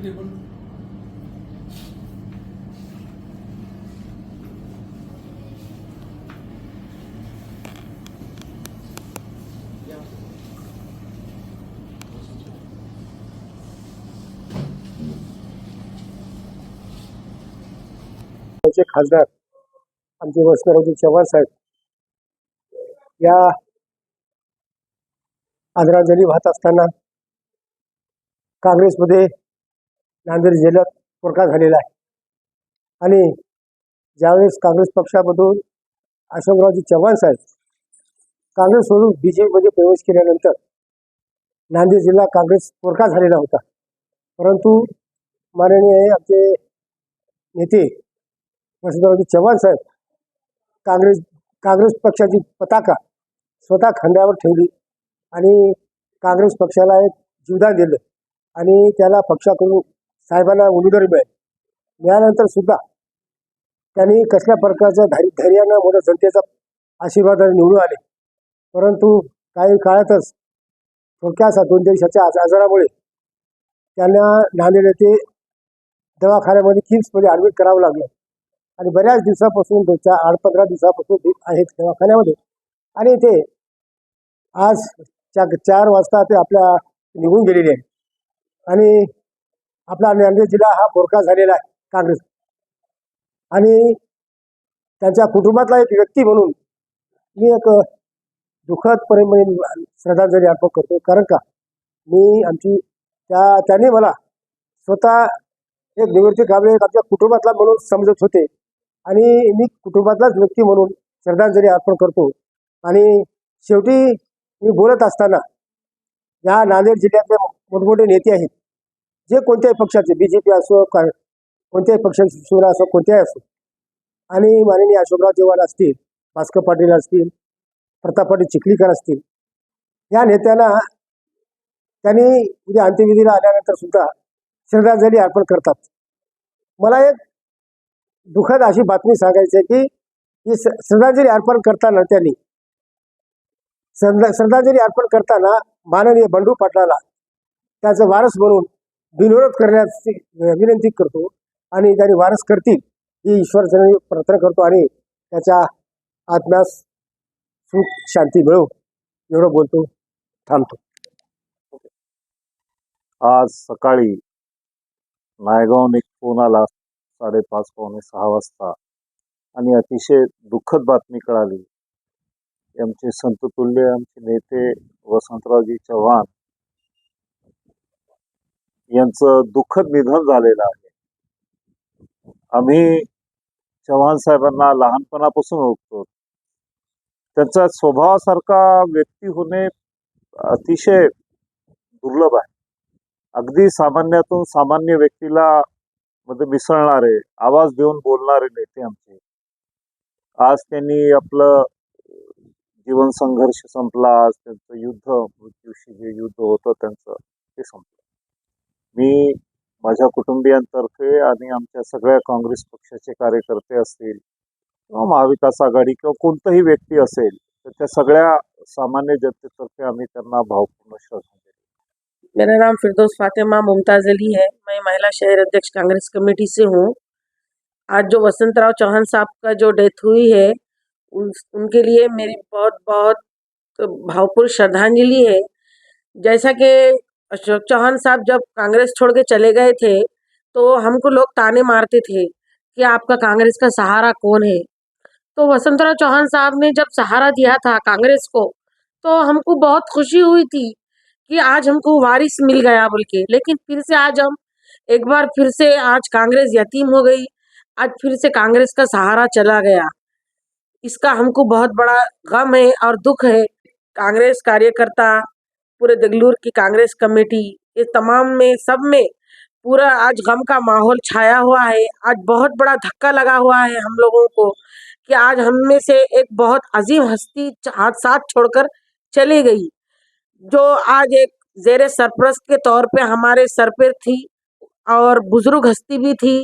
इकडे खासदार आमचे वसंतरावजी चव्हाण साहेब या आदरांजली वाहत असताना काँग्रेसमध्ये नांदेड जिल्ह्यात फोरका झालेला आहे. आणि ज्यावेळेस काँग्रेस पक्षामधून अशोकरावजी चव्हाण साहेब काँग्रेस सोडून बी जे पीमध्ये प्रवेश केल्यानंतर नांदेड जिल्हा काँग्रेस फोरका झालेला होता. परंतु माननीय आमचे नेते वसंतरावजी चव्हाण साहेब काँग्रेस काँग्रेस पक्षाची पताका स्वतः खांद्यावर ठेवली आणि काँग्रेस पक्षाला एक जीवदान दिलं आणि त्याला पक्षाकडून साहेबांना उमेदवारी मिळाली. मिळाल्यानंतर सुद्धा त्यांनी कसल्या प्रकारचं धैर्य धैर्यानं मोठ्या जनतेचा आशीर्वादाने निवडून आले. परंतु काही काळातच थोडक्या असा दोन दिवसाच्या आज आजारामुळे त्यांना नांदेड येथे दवाखान्यामध्ये किम्समध्ये ॲडमिट करावं लागलं. आणि बऱ्याच दिवसापासून दोन चार आठ पंधरा दिवसापासून ते आहेत दवाखान्यामध्ये. आणि ते आज चार वाजता ते आपल्या निघून गेलेले आहे आणि आपला नांदेड जिल्हा हा बोरका झालेला आहे काँग्रेस. आणि त्यांच्या कुटुंबातला एक व्यक्ती म्हणून मी एक दुःखदपणे मी श्रद्धांजली अर्पण करतो कारण का? मी आमची त्या त्यांनी मला स्वतः एक निवृत्ती काबळे एक आमच्या कुटुंबातला म्हणून समजत होते. आणि मी कुटुंबातलाच व्यक्ती म्हणून श्रद्धांजली अर्पण करतो. आणि शेवटी मी बोलत असताना या नांदेड जिल्ह्यातले मोठमोठे नेते आहेत. जे कोणत्याही पक्षाचे बी जे पी असो का कोणत्याही पक्षाचे शिवरा असो कोणत्याही असो. आणि माननीय अशोकराव चव्हाण असतील भास्कर पाटील असतील प्रताप पाटील चिखलीकर असतील या नेत्यांना त्यांनी उद्या अंत्यविधीला आल्यानंतर सुद्धा श्रद्धांजली अर्पण करतात. मला एक दुःखद अशी बातमी सांगायची आहे की ही श- श्रद्धांजली अर्पण करताना त्यांनी श्रद्धा श्रद्धांजली अर्पण करताना माननीय बंडू पाटलाला त्याचं वारस म्हणून बिनविरोध करण्याची विनंती करतो आणि त्यांनी वारस करतील ही ईश्वरचरणी प्रार्थना करतो आणि त्याच्या आत्म्यास सुख शांती मिळो एवढं बोलतो थांबतो. आज सकाळी नायगाव एक फोन आला साडेपाच पावणे सहा वाजता आणि अतिशय दुःखद बातमी कळाली. आमचे संततुल्य आमचे नेते वसंतरावजी चव्हाण यांचं दुःखद निधन झालेलं आहे. आम्ही चव्हाण साहेबांना लहानपणापासून ओळखतो. त्यांचा स्वभावासारखा व्यक्ती होणे अतिशय दुर्लभ आहे. अगदी सामान्यातून सामान्य व्यक्तीला मध्ये मिसळणारे आवाज देऊन बोलणारे नेते आमचे. आज त्यांनी आपलं जीवन संघर्ष संपला आज त्यांचं युद्ध मृत्यूशी जे युद्ध होतं त्यांचं ते संपलं. मी माझ्या कुटुंबियांतर्फे आणि आमच्या सगळ्या काँग्रेस पक्षाचे कार्यकर्ते असतील किंवा महाविकास आघाडी किंवा कोणताही व्यक्ती असेल तर त्या सगळ्या सामान्य जनतेतर्फे आम्ही त्यांना भावपूर्ण श्रद्धांजली मेरा नाम फिरदौस फातिमा मुमताज अली है। मैं महिला शहर अध्यक्ष कांग्रेस कमेटी से हूँ। आज जो वसंतराव चौहान साहब का जो डेथ हुई है उन, उनके लिए मेरी बहुत बहुत भावपूर्ण श्रद्धांजलि है। जैसा कि अशोक चौहान साहब जब कांग्रेस छोड़ के चले गए थे तो हमको लोग ताने मारते थे कि आपका कांग्रेस का सहारा कौन है? तो वसंतराव चौहान साहब ने जब सहारा दिया था कांग्रेस को तो हमको बहुत खुशी हुई थी कि आज हमको वारिस मिल गया बोल के। लेकिन फिर से आज हम एक बार फिर से आज कांग्रेस यतीम हो गई, आज फिर से कांग्रेस का सहारा चला गया। इसका हमको बहुत बड़ा गम है और दुख है। कांग्रेस कार्यकर्ता पूरे दगलूर की कांग्रेस कमेटी, ये तमाम में, सब में पूरा आज गम का माहौल छाया हुआ है। आज बहुत बड़ा धक्का लगा हुआ है हम लोगों को कि आज हम में से एक बहुत अजीम हस्ती हाथ साथ छोड़कर चली गई, जो आज एक जेर सरप्रस्त के तौर पे हमारे सर पर थी और बुज़ुर्ग हस्ती भी थी।